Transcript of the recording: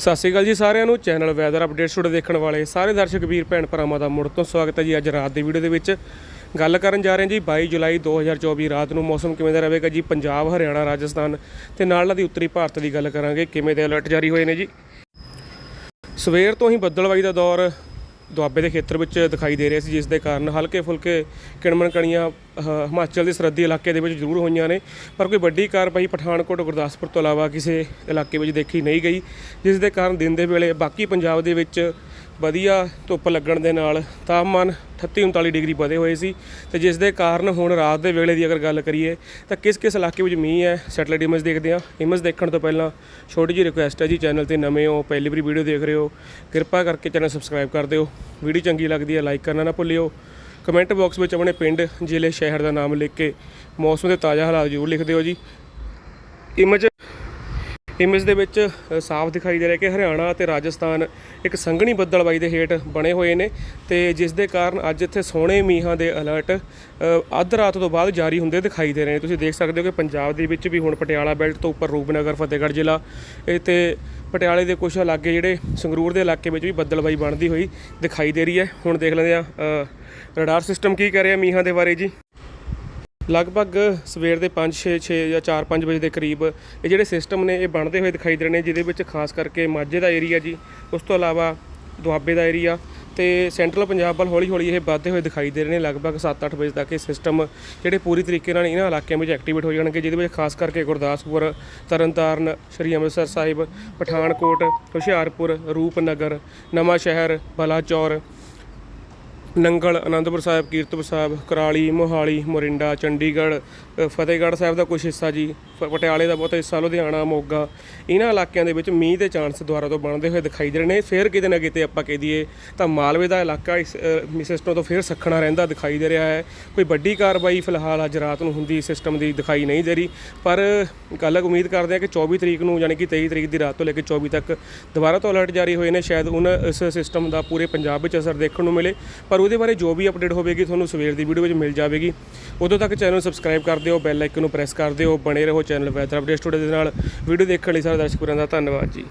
ਸਤਿ ਸ਼੍ਰੀ ਅਕਾਲ ਜੀ ਸਾਰਿਆਂ ਨੂੰ। ਚੈਨਲ ਵੈਦਰ ਅਪਡੇਟ ਟੂਡੇ ਦੇਖਣ ਵਾਲੇ ਸਾਰੇ ਦਰਸ਼ਕ ਵੀਰ, ਭੈਣ ਭਰਾਵਾਂ ਦਾ ਮੁੜ ਤੋਂ ਸਵਾਗਤ ਹੈ ਜੀ ਅੱਜ ਰਾਤ ਦੀ ਵੀਡੀਓ ਦੇ ਵਿੱਚ। ਗੱਲ ਕਰਨ ਜਾ ਰਹੇ ਹਾਂ ਜੀ 22 ਜੁਲਾਈ 2024 ਰਾਤ ਨੂੰ ਮੌਸਮ ਕਿਵੇਂ ਦਾ ਰਹੇਗਾ ਜੀ? ਪੰਜਾਬ, ਹਰਿਆਣਾ, ਰਾਜਸਥਾਨ ਤੇ ਨਾਲ ਨਾਲ ਦੀ ਉੱਤਰੀ ਭਾਰਤ ਦੀ ਗੱਲ ਕਰਾਂਗੇ। ਕਿਵੇਂ ਦੇ ਅਲਰਟ ਜਾਰੀ ਹੋਏ ਨੇ ਜੀ? ਸਵੇਰ ਤੋਂ ਹੀ ਬੱਦਲਵਾਈ ਦਾ ਦੌਰ ਦੁਆਬੇ ਦੇ ਖੇਤਰ ਵਿੱਚ ਦਿਖਾਈ ਦੇ ਰਿਹਾ ਸੀ, ਜਿਸ ਦੇ ਕਾਰਨ ਹਲਕੇ ਫੁਲਕੇ ਕਿਣਮਣ ਕਣੀਆਂ ਹਿਮਾਚਲ ਦੇ ਸਰਹੱਦੀ ਇਲਾਕੇ ਦੇ ਵਿੱਚ ਜ਼ਰੂਰ ਹੋਈਆਂ ਨੇ। ਪਰ ਕੋਈ ਵੱਡੀ ਕਾਰਵਾਈ ਪਠਾਨਕੋਟ, ਗੁਰਦਾਸਪੁਰ ਤੋਂ ਇਲਾਵਾ ਕਿਸੇ ਇਲਾਕੇ ਵਿੱਚ ਦੇਖੀ ਨਹੀਂ ਗਈ, ਜਿਸ ਦੇ ਕਾਰਨ ਦਿਨ ਦੇ ਵੇਲੇ ਬਾਕੀ ਪੰਜਾਬ ਦੇ ਵਿੱਚ ਵਧੀਆ ਧੁੱਪ ਲੱਗਣ ਦੇ ਨਾਲ ਤਾਪਮਾਨ 38 39 ਡਿਗਰੀ ਵਧੇ ਹੋਏ ਸੀ ਤੇ ਜਿਸ ਦੇ ਕਾਰਨ ਹੁਣ ਰਾਤ ਦੇ ਵੇਲੇ ਦੀ ਅਗਰ ਗੱਲ ਕਰੀਏ ਤਾਂ ਕਿਸ ਕਿਸ ਇਲਾਕੇ ਵਿੱਚ ਮੀਂਹ ਹੈ? ਸੈਟਲਾਈਟ ਇਮੇਜ ਦੇਖਦੇ ਹਾਂ। ਇਮੇਜ ਦੇਖਣ ਤੋਂ ਪਹਿਲਾਂ ਛੋਟੀ ਜਿਹੀ ਰਿਕੁਐਸਟ ਹੈ ਜੀ ਚੈਨਲ ਤੇ ਨਵੇਂ ਹੋ, ਪਹਿਲੀ ਵਾਰੀ ਵੀਡੀਓ ਦੇਖ ਰਹੇ ਹੋ, ਕਿਰਪਾ ਕਰਕੇ ਚੈਨਲ ਸਬਸਕ੍ਰਾਈਬ ਕਰ ਦਿਓ। ਵੀਡੀਓ ਚੰਗੀ ਲੱਗਦੀ ਹੈ ਲਾਈਕ ਕਰਨਾ ਨਾ ਭੁੱਲਿਓ। ਕਮੈਂਟ ਬਾਕਸ ਵਿੱਚ ਆਪਣੇ ਪਿੰਡ ਜ਼ਿਲ੍ਹੇ ਸ਼ਹਿਰ ਦਾ ਨਾਮ ਲਿਖ ਕੇ ਮੌਸਮ ਦੇ ਤਾਜ਼ਾ ਹਾਲਾਤ ਜ਼ਰੂਰ ਲਿਖ ਦਿਓ ਜੀ। ਇਮੇਜ ਇਮੇਜ ਦੇ ਵਿੱਚ ਸਾਫ਼ ਦਿਖਾਈ ਦੇ ਰਿਹਾ ਕਿ ਹਰਿਆਣਾ ਅਤੇ ਰਾਜਸਥਾਨ ਇੱਕ ਸੰਘਣੀ ਬੱਦਲਬਾਈ ਦੇ ਹੇਠ ਬਣੇ ਹੋਏ ਨੇ ਤੇ ਜਿਸ ਦੇ ਕਾਰਨ ਅੱਜ ਇੱਥੇ ਸੋਹਣੇ ਮੀਂਹਾਂ ਦੇ ਅਲਰਟ ਅੱਧ ਰਾਤ ਤੋਂ ਬਾਅਦ ਜਾਰੀ ਹੁੰਦੇ ਦਿਖਾਈ ਦੇ ਰਹੇ ਨੇ। ਤੁਸੀਂ ਦੇਖ ਸਕਦੇ ਹੋ ਕਿ ਪੰਜਾਬ ਦੇ ਵਿੱਚ ਵੀ ਹੁਣ ਪਟਿਆਲਾ ਬੈਲਟ ਤੋਂ ਉੱਪਰ ਰੂਪਨਗਰ, ਫਤਿਹਗੜ੍ਹ ਜ਼ਿਲ੍ਹਾ, ਇਹ ਤੇ ਪਟਿਆਲੇ ਦੇ ਕੁਝ ਇਲਾਕੇ ਜਿਹੜੇ ਸੰਗਰੂਰ ਦੇ ਇਲਾਕੇ ਵਿੱਚ ਵੀ ਬੱਦਲਬਾਈ ਬਣਦੀ ਹੋਈ ਦਿਖਾਈ ਦੇ ਰਹੀ ਹੈ। ਹੁਣ ਦੇਖ ਲੈਂਦੇ ਆ ਰਡਾਰ ਸਿਸਟਮ ਕੀ ਕਰ ਰਿਹਾ ਮੀਂਹਾਂ ਦੇ ਬਾਰੇ ਜੀ। ਲਗਭਗ ਸਵੇਰ ਦੇ 5 6 6 ਜਾਂ 4 5 ਵਜੇ ਦੇ ਕਰੀਬ ਇਹ ਜਿਹੜੇ ਸਿਸਟਮ ਨੇ, ਇਹ ਬਣਦੇ ਹੋਏ ਦਿਖਾਈ ਦੇ ਰਹੇ ਨੇ, ਜਿਹਦੇ ਵਿੱਚ ਖਾਸ ਕਰਕੇ ਮਾਝੇ ਦਾ ਏਰੀਆ ਜੀ, ਉਸ ਤੋਂ ਇਲਾਵਾ ਦੁਆਬੇ ਦਾ ਏਰੀਆ ਤੇ ਸੈਂਟਰਲ ਪੰਜਾਬ ਵੱਲ ਹੌਲੀ ਹੌਲੀ ਇਹ ਵੱਧਦੇ ਹੋਏ ਦਿਖਾਈ ਦੇ ਰਹੇ ਨੇ, ਲਗਭਗ 7-8 ਵਜੇ ਤੱਕ ਇਹ ਸਿਸਟਮ ਜਿਹੜੇ ਪੂਰੀ ਤਰੀਕੇ ਨਾਲ ਇਹਨਾਂ ਇਲਾਕਿਆਂ ਵਿੱਚ ਐਕਟੀਵੇਟ ਹੋ ਜਾਣਗੇ, ਜਿਹਦੇ ਵਿੱਚ ਖਾਸ ਕਰਕੇ ਗੁਰਦਾਸਪੁਰ, ਤਰਨਤਾਰਨ, ਸ਼੍ਰੀ ਅੰਮ੍ਰਿਤਸਰ ਸਾਹਿਬ, ਪਠਾਨਕੋਟ, ਹੁਸ਼ਿਆਰਪੁਰ, ਰੂਪਨਗਰ ਨਵਾਂ ਸ਼ਹਿਰ ਬਲਾਚੌਰ ਨੰਗਲ ਆਨੰਦਪੁਰ ਸਾਹਿਬ, ਕੀਰਤਪੁਰ ਸਾਹਿਬ, ਕਰਾਲੀ, ਮੋਹਾਲੀ, ਮੋਰਿੰਡਾ, ਚੰਡੀਗੜ੍ਹ ਫਤਿਹਗੜ੍ਹ ਸਾਹਿਬ ਦਾ ਕੁਝ ਹਿੱਸਾ ਜੀ। ਪ- ਪਟਿਆਲੇ ਦਾ ਬਹੁਤਾ ਹਿੱਸਾ, ਲੁਧਿਆਣਾ, ਮੋਗਾ। ਇਹਨਾਂ ਇਲਾਕਿਆਂ ਦੇ ਵਿੱਚ ਮੀਂਹ ਦੇ ਚਾਂਸ ਦੁਆਰਾ ਤੋਂ ਬਣਦੇ ਹੋਏ ਦਿਖਾਈ ਦੇ ਰਹੇ ਨੇ। ਫਿਰ ਕਿਤੇ ਨਾ ਕਿਤੇ ਆਪਾਂ ਕਹਿ ਦਈਏ ਤਾਂ ਮਾਲਵੇ ਦਾ ਇਲਾਕਾ ਇਸ ਸਿਸਟਮ ਤੋਂ ਫਿਰ ਸੱਖਣਾ ਰਹਿੰਦਾ ਦਿਖਾਈ ਦੇ ਰਿਹਾ ਹੈ। ਕੋਈ ਵੱਡੀ ਕਾਰਵਾਈ ਫਿਲਹਾਲ ਅੱਜ ਰਾਤ ਨੂੰ ਹੁੰਦੀ ਸਿਸਟਮ ਦੀ ਦਿਖਾਈ ਨਹੀਂ ਦੇ ਰਹੀ। ਪਰ ਕੱਲ੍ਹ ਉਮੀਦ ਕਰਦੇ ਹਾਂ ਕਿ 24 ਤਰੀਕ ਨੂੰ ਯਾਨੀ ਕਿ 23 ਤਰੀਕ ਦੀ ਰਾਤ ਤੋਂ ਲੈ ਕੇ 24 ਤੱਕ ਦੁਬਾਰਾ ਤੋਂ ਅਲਰਟ ਜਾਰੀ ਹੋਏ ਨੇ। ਸ਼ਾਇਦ ਉਹਨਾਂ ਇਸ ਸਿਸਟਮ ਦਾ ਪੂਰੇ ਪੰਜਾਬ ਵਿੱਚ ਅਸਰ ਦੇਖਣ ਨੂੰ ਮਿਲੇ। ਪਰ ਉਹਦੇ ਬਾਰੇ ਜੋ ਵੀ ਅਪਡੇਟ ਹੋਵੇਗੀ ਤੁਹਾਨੂੰ ਸਵੇਰ ਦੀ ਵੀਡੀਓ ਵਿੱਚ ਮਿਲ ਜਾਵੇਗੀ। ਉਦੋਂ ਤੱਕ ਚੈਨਲ ਨੂੰ ਸਬਸਕ੍ਰਾਈਬ ਕਰ ਦਿਓ, ਬੈਲ ਆਈਕਨ ਨੂੰ ਪ੍ਰੈਸ ਕਰ ਦਿਓ, ਬਣੇ ਰਹੋ ਚੈਨਲ ਵੈਦਰ ਅਪਡੇਟ ਟੂਡੇ ਦੇ ਨਾਲ। ਵੀਡੀਓ ਦੇਖਣ ਲਈ ਸਾਰੇ ਦਰਸ਼ਕਾਂ ਦਾ ਧੰਨਵਾਦ ਜੀ।